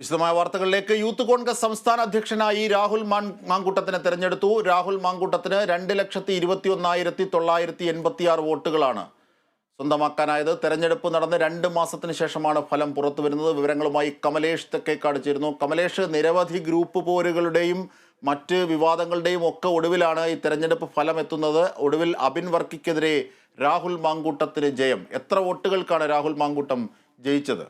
വിശദമായ വാർത്തകളിലേക്ക് യൂത്ത് കോൺഗ്രസ് സംസ്ഥാന അധ്യക്ഷനായി രാഹുൽ മാങ്കൂട്ടത്തിനെ തെരഞ്ഞെടുത്തു. രാഹുൽ മാങ്കൂട്ടത്തിന് രണ്ട് ലക്ഷത്തി ഇരുപത്തി ഒന്നായിരത്തി തൊള്ളായിരത്തി എൺപത്തി ആറ് വോട്ടുകളാണ് സ്വന്തമാക്കാനായത്. തെരഞ്ഞെടുപ്പ് നടന്ന് രണ്ട് മാസത്തിന് ശേഷമാണ് ഫലം പുറത്തു വരുന്നത് വിവരങ്ങളുമായി കമലേഷ് തെക്കേക്കാട് ചേരുന്നു. കമലേഷ് നിരവധി ഗ്രൂപ്പ് പോരുകളുടെയും മറ്റ് വിവാദങ്ങളുടെയും ഒക്കെ ഒടുവിലാണ് ഈ തെരഞ്ഞെടുപ്പ് ഫലം എത്തുന്നത് ഒടുവിൽ അബിൻ വർക്കിക്കെതിരെ രാഹുൽ മാങ്കൂട്ടത്തിന് ജയം. എത്ര വോട്ടുകൾക്കാണ് രാഹുൽ മാങ്കൂട്ടം ജയിച്ചത്?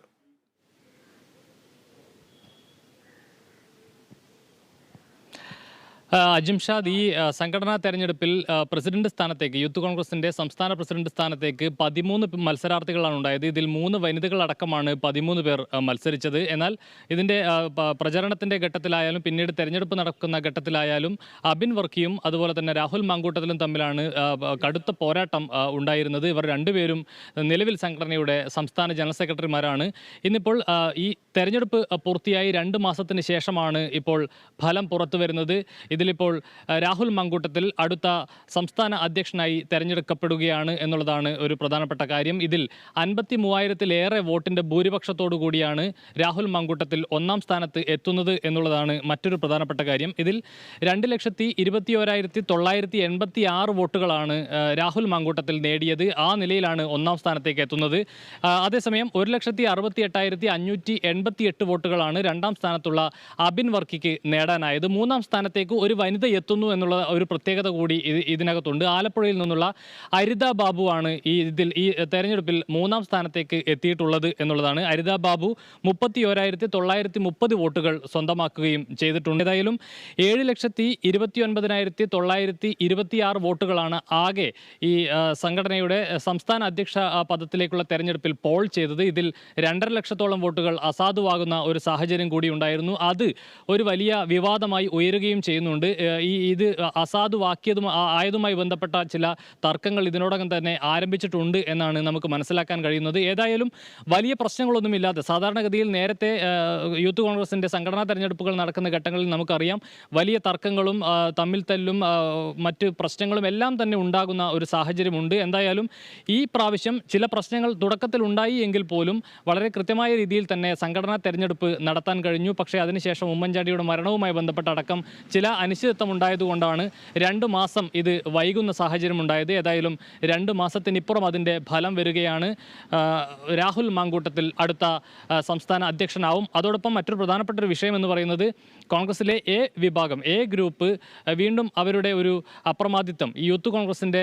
അജിംഷാദ് ഈ സംഘടനാ തെരഞ്ഞെടുപ്പിൽ പ്രസിഡന്റ് സ്ഥാനത്തേക്ക് യൂത്ത് കോൺഗ്രസിന്റെ സംസ്ഥാന പ്രസിഡന്റ് സ്ഥാനത്തേക്ക് പതിമൂന്ന് മത്സരാർത്ഥികളാണ് ഉണ്ടായത്. ഇതിൽ മൂന്ന് വനിതകളടക്കമാണ് പതിമൂന്ന് പേർ മത്സരിച്ചത്. എന്നാൽ ഇതിന്റെ പ്രചരണത്തിന്റെ ഘട്ടത്തിലായാലും പിന്നീട് തെരഞ്ഞെടുപ്പ് നടക്കുന്ന ഘട്ടത്തിലായാലും അബിൻ വർക്കിയും അതുപോലെ തന്നെ രാഹുൽ മാങ്കൂട്ടത്തിലും തമ്മിലാണ് കടുത്ത പോരാട്ടം ഉണ്ടായിരുന്നത്. ഇവർ രണ്ടുപേരും നിലവിൽ സംഘടനയുടെ സംസ്ഥാന ജനറൽ സെക്രട്ടറിമാരാണ്. ഇന്നിപ്പോൾ ഈ തെരഞ്ഞെടുപ്പ് പൂർത്തിയായി രണ്ട് മാസത്തിന് ശേഷമാണ് ഇപ്പോൾ ഫലം പുറത്തു വരുന്നത് ഇതിലിപ്പോൾ രാഹുൽ മങ്കൂട്ടത്തിൽ അടുത്ത സംസ്ഥാന അധ്യക്ഷനായി തെരഞ്ഞെടുക്കപ്പെടുകയാണ് എന്നുള്ളതാണ് ഒരു പ്രധാനപ്പെട്ട കാര്യം. ഇതിൽ അൻപത്തി മൂവായിരത്തിലേറെ വോട്ടിന്റെ ഭൂരിപക്ഷത്തോടു കൂടിയാണ് രാഹുൽ മങ്കൂട്ടത്തിൽ ഒന്നാം സ്ഥാനത്ത് എത്തുന്നത് എന്നുള്ളതാണ് മറ്റൊരു പ്രധാനപ്പെട്ട കാര്യം. ഇതിൽ രണ്ട് ലക്ഷത്തി ഇരുപത്തി ഓരായിരത്തി തൊള്ളായിരത്തി എൺപത്തി ആറ് വോട്ടുകളാണ് രാഹുൽ മങ്കൂട്ടത്തിൽ നേടിയത്. ആ നിലയിലാണ് ഒന്നാം സ്ഥാനത്തേക്ക് എത്തുന്നത്. അതേസമയം ഒരു ലക്ഷത്തി അറുപത്തി എട്ടായിരത്തി അഞ്ഞൂറ്റി എൺപത്തി എട്ട് വോട്ടുകളാണ് രണ്ടാം സ്ഥാനത്തുള്ള അബിൻ വർക്കിക്ക് നേടാനായത്. മൂന്നാം സ്ഥാനത്തേക്ക് ഒരു വനിത എത്തുന്നു എന്നുള്ള ഒരു പ്രത്യേകത കൂടി ഇത് ഇതിനകത്തുണ്ട്. ആലപ്പുഴയിൽ നിന്നുള്ള അരിത ബാബുവാണ് ഈ ഇതിൽ ഈ തെരഞ്ഞെടുപ്പിൽ മൂന്നാം സ്ഥാനത്തേക്ക് എത്തിയിട്ടുള്ളത് എന്നുള്ളതാണ്. അരിത ബാബു മുപ്പത്തി ഓരായിരത്തി തൊള്ളായിരത്തി മുപ്പത് വോട്ടുകൾ സ്വന്തമാക്കുകയും ചെയ്തിട്ടുണ്ട്. ഏതായാലും ഏഴ് ലക്ഷത്തി ഇരുപത്തി ഒൻപതിനായിരത്തി തൊള്ളായിരത്തി ഇരുപത്തിയാറ് വോട്ടുകളാണ് ആകെ ഈ സംഘടനയുടെ സംസ്ഥാന അധ്യക്ഷ പദത്തിലേക്കുള്ള തെരഞ്ഞെടുപ്പിൽ പോൾ ചെയ്തത്. ഇതിൽ രണ്ടര ലക്ഷത്തോളം വോട്ടുകൾ അസാധുവാകുന്ന ഒരു സാഹചര്യം കൂടി ഉണ്ടായിരുന്നു. അത് ഒരു വലിയ വിവാദമായി ഉയരുകയും ചെയ്യുന്നുണ്ട്. ഏഹ് ഈ ഇത് അസാധുവാക്കിയതും ആയതുമായി ബന്ധപ്പെട്ട ചില തർക്കങ്ങൾ ഇതിനോടകം തന്നെ ആരംഭിച്ചിട്ടുണ്ട് എന്നാണ് നമുക്ക് മനസ്സിലാക്കാൻ കഴിയുന്നത്. ഏതായാലും വലിയ പ്രശ്നങ്ങളൊന്നുമില്ലാതെ സാധാരണഗതിയിൽ നേരത്തെ യൂത്ത് കോൺഗ്രസിന്റെ സംഘടനാ തെരഞ്ഞെടുപ്പുകൾ നടക്കുന്ന ഘട്ടങ്ങളിൽ നമുക്കറിയാം വലിയ തർക്കങ്ങളും തമ്മിൽ തല്ലും മറ്റ് പ്രശ്നങ്ങളും എല്ലാം തന്നെ ഉണ്ടാകുന്ന ഒരു സാഹചര്യമുണ്ട്. എന്തായാലും ഈ പ്രാവശ്യം ചില പ്രശ്നങ്ങൾ തുടക്കത്തിൽ ഉണ്ടായി എങ്കിൽ പോലും വളരെ കൃത്യമായ രീതിയിൽ തന്നെ സംഘടനാ തെരഞ്ഞെടുപ്പ് നടത്താൻ കഴിഞ്ഞു. പക്ഷേ അതിനുശേഷം ഉമ്മൻചാണ്ടിയുടെ മരണവുമായി ബന്ധപ്പെട്ട അടക്കം ചില അനിശ്ചിതത്വം ഉണ്ടായതുകൊണ്ടാണ് രണ്ട് മാസം ഇത് വൈകുന്ന സാഹചര്യം ഉണ്ടായത് ഏതായാലും രണ്ട് മാസത്തിനിപ്പുറം അതിന്റെ ഫലം വരികയാണ്. രാഹുൽ മാങ്കൂട്ടത്തിൽ അടുത്ത സംസ്ഥാന അധ്യക്ഷനാവും. അതോടൊപ്പം മറ്റൊരു പ്രധാനപ്പെട്ട ഒരു വിഷയം എന്ന് പറയുന്നത് കോൺഗ്രസിലെ എ വിഭാഗം എ ഗ്രൂപ്പ് വീണ്ടും അവരുടെ ഒരു അപ്രമാദിത്വം. യൂത്ത് കോൺഗ്രസിന്റെ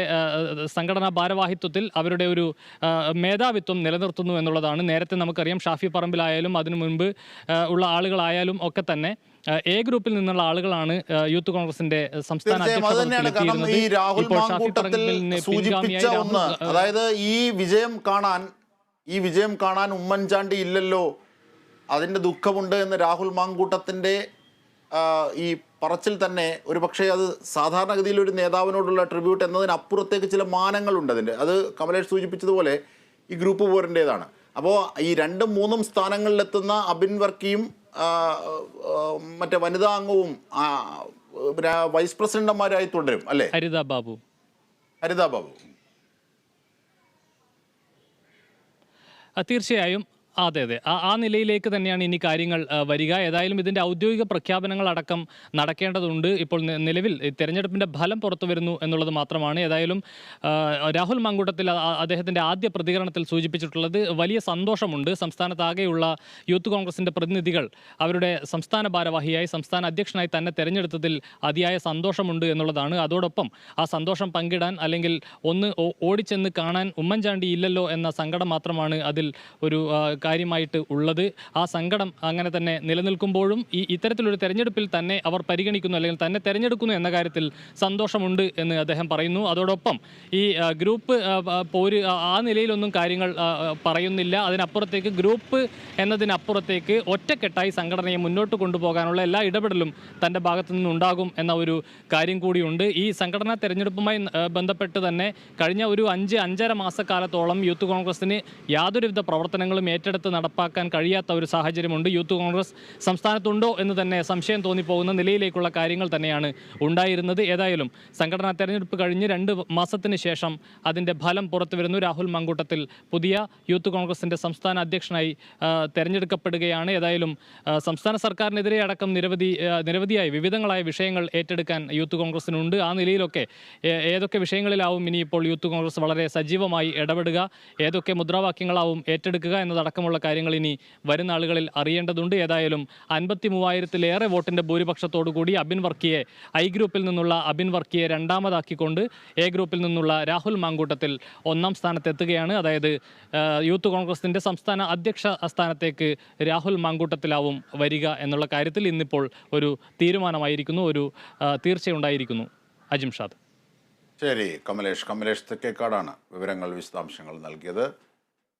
സംഘടനാ ഭാരവാഹിത്വത്തിൽ അവരുടെ ഒരു മേധാവിത്വം നിലനിർത്തുന്നു എന്നുള്ളതാണ്. നേരത്തെ നമുക്കറിയാം ഷാഫി പറമ്പിലായാലും അതിനു മുൻപ് ഉള്ള ആളുകളായാലും ഒക്കെ തന്നെ എ ഗ്രൂപ്പിൽ നിന്നുള്ള ആളുകളാണ് യൂത്ത് കോൺഗ്രസിന്റെ സംസ്ഥാന ഈ രാഹുൽ മാങ്കൂട്ടത്തിൽ സൂചിപ്പിച്ച ഒന്ന്. അതായത് ഈ വിജയം കാണാൻ ഈ വിജയം കാണാൻ ഉമ്മൻചാണ്ടി ഇല്ലല്ലോ. അതിന്റെ ദുഃഖമുണ്ട് എന്ന് രാഹുൽ മാങ്കൂട്ടത്തിന്റെ ഈ പറച്ചിൽ തന്നെ. ഒരു പക്ഷേ അത് സാധാരണഗതിയിൽ ഒരു നേതാവിനോടുള്ള ട്രിബ്യൂട്ട് എന്നതിനപ്പുറത്തേക്ക് ചില മാനങ്ങളുണ്ട് അതിന്റെ അത് കമലേഷ് സൂചിപ്പിച്ചതുപോലെ ഈ ഗ്രൂപ്പ് പോരിന്റേതാണ് അപ്പോൾ ഈ രണ്ടും മൂന്നും സ്ഥാനങ്ങളിലെത്തുന്ന അബിൻ വർക്കിയും മറ്റേ വനിതാ അംഗവും പിന്നെ വൈസ് പ്രസിഡന്റുമാരായി തുടരും അല്ലേ? ഹരിത ബാബു. ഹരിതാ ബാബു. തീർച്ചയായും. അതെ അതെ. ആ നിലയിലേക്ക് തന്നെയാണ് ഇനി കാര്യങ്ങൾ വരിക. ഏതായാലും ഇതിന്റെ ഔദ്യോഗിക പ്രഖ്യാപനങ്ങൾ അടക്കം നടക്കേണ്ടതുണ്ട്. ഇപ്പോൾ നിലവിൽ തെരഞ്ഞെടുപ്പിന്റെ ഫലം പുറത്തു വരുന്നു എന്നുള്ളത് മാത്രമാണ്. ഏതായാലും രാഹുൽ മങ്കൂട്ടത്തിൽ അദ്ദേഹത്തിന്റെ ആദ്യ പ്രതികരണത്തിൽ സൂചിപ്പിച്ചിട്ടുള്ളത് വലിയ സന്തോഷമുണ്ട്. സംസ്ഥാനത്താകെയുള്ള യൂത്ത് കോൺഗ്രസിന്റെ പ്രതിനിധികൾ അവരുടെ സംസ്ഥാന ഭാരവാഹിയായി സംസ്ഥാന അധ്യക്ഷനായി തന്നെ തെരഞ്ഞെടുത്തതിൽ അതിയായ സന്തോഷമുണ്ട് എന്നുള്ളതാണ്. അതോടൊപ്പം ആ സന്തോഷം പങ്കിടാൻ അല്ലെങ്കിൽ ഒന്ന് ഓടിച്ചെന്ന് കാണാൻ ഉമ്മൻചാണ്ടി ഇല്ലല്ലോ എന്ന സങ്കടം മാത്രമാണ് അതിൽ ഒരു കാര്യമായിട്ട് ഉള്ളത്. ആ സങ്കടം അങ്ങനെ തന്നെ നിലനിൽക്കുമ്പോഴും ഈ ഇത്തരത്തിലൊരു തെരഞ്ഞെടുപ്പിൽ തന്നെ അവർ പരിഗണിക്കുന്നു അല്ലെങ്കിൽ തന്നെ തെരഞ്ഞെടുക്കുന്നു എന്ന കാര്യത്തിൽ സന്തോഷമുണ്ട് എന്ന് അദ്ദേഹം പറയുന്നു. അതോടൊപ്പം ഈ ഗ്രൂപ്പ് പോര് ആ- നിലയിലൊന്നും കാര്യങ്ങൾ പറയുന്നില്ല. അതിനപ്പുറത്തേക്ക് ഗ്രൂപ്പ് എന്നതിനപ്പുറത്തേക്ക് ഒറ്റക്കെട്ടായി സംഘടനയെ മുന്നോട്ട് കൊണ്ടുപോകാനുള്ള എല്ലാ ഇടപെടലും തന്റെ ഭാഗത്തു നിന്നുണ്ടാകും എന്ന ഒരു കാര്യം കൂടിയുണ്ട്. ഈ സംഘടനാ തെരഞ്ഞെടുപ്പുമായി ബന്ധപ്പെട്ട് തന്നെ കഴിഞ്ഞ ഒരു അഞ്ച് അഞ്ചര മാസക്കാലത്തോളം യൂത്ത് കോൺഗ്രസിന് യാതൊരുവിധ പ്രവർത്തനങ്ങളും ഏറ്റെടുത്ത് തെരഞ്ഞെടുത്ത് നടപ്പാക്കാൻ കഴിയാത്ത ഒരു സാഹചര്യമുണ്ട്. യൂത്ത് കോൺഗ്രസ് സംസ്ഥാനത്തുണ്ടോ എന്ന് തന്നെ സംശയം തോന്നിപ്പോകുന്ന നിലയിലേക്കുള്ള കാര്യങ്ങൾ തന്നെയാണ് ഉണ്ടായിരുന്നത്. ഏതായാലും സംഘടനാ തെരഞ്ഞെടുപ്പ് കഴിഞ്ഞ് രണ്ട് മാസത്തിന് ശേഷം അതിന്റെ ഫലം പുറത്തു വരുന്നു. രാഹുൽ മങ്കൂട്ടത്തിൽ പുതിയ യൂത്ത് കോൺഗ്രസിന്റെ സംസ്ഥാന അധ്യക്ഷനായി തിരഞ്ഞെടുക്കപ്പെടുകയാണ്. ഏതായാലും സംസ്ഥാന സർക്കാരിനെതിരെ അടക്കം നിരവധി നിരവധിയായി വിവിധങ്ങളായ വിഷയങ്ങൾ ഏറ്റെടുക്കാൻ യൂത്ത് കോൺഗ്രസിനുണ്ട്. ആ നിലയിലൊക്കെ ഏതൊക്കെ വിഷയങ്ങളിലാവും ഇനിയിപ്പോൾ യൂത്ത് കോൺഗ്രസ് വളരെ സജീവമായി ഇടപെടുക? ഏതൊക്കെ മുദ്രാവാക്യങ്ങളാവും ഏറ്റെടുക്കുക എന്നതടക്കമുള്ള കാര്യങ്ങൾ ഇനി വരുന്ന ആളുകളിൽ അറിയേണ്ടതുണ്ട്. ഏതായാലും അൻപത്തി മൂവായിരത്തിലേറെ വോട്ടിന്റെ ഭൂരിപക്ഷത്തോടു കൂടി അബിൻ വർക്കിയെ ഐ ഗ്രൂപ്പിൽ നിന്നുള്ള അബിൻ വർക്കിയെ രണ്ടാമതാക്കിക്കൊണ്ട് എ ഗ്രൂപ്പിൽ നിന്നുള്ള രാഹുൽ മാങ്കൂട്ടത്തിൽ ഒന്നാം സ്ഥാനത്തെത്തുകയാണ്. അതായത് യൂത്ത് കോൺഗ്രസിന്റെ സംസ്ഥാന അധ്യക്ഷ സ്ഥാനത്തേക്ക് രാഹുൽ മാങ്കൂട്ടത്തിലാവും വരിക എന്നുള്ള കാര്യത്തിൽ ഇന്നിപ്പോൾ ഒരു തീരുമാനമായിരിക്കുന്നു. ഒരു തീർച്ചയുണ്ടായിരിക്കുന്നു. അജിംഷാദ് ശരി കമലേഷ്. കമലേഷ് തെക്കേക്കാടാണ് വിവരങ്ങൾ വിശദാംശങ്ങൾ നൽകിയത്.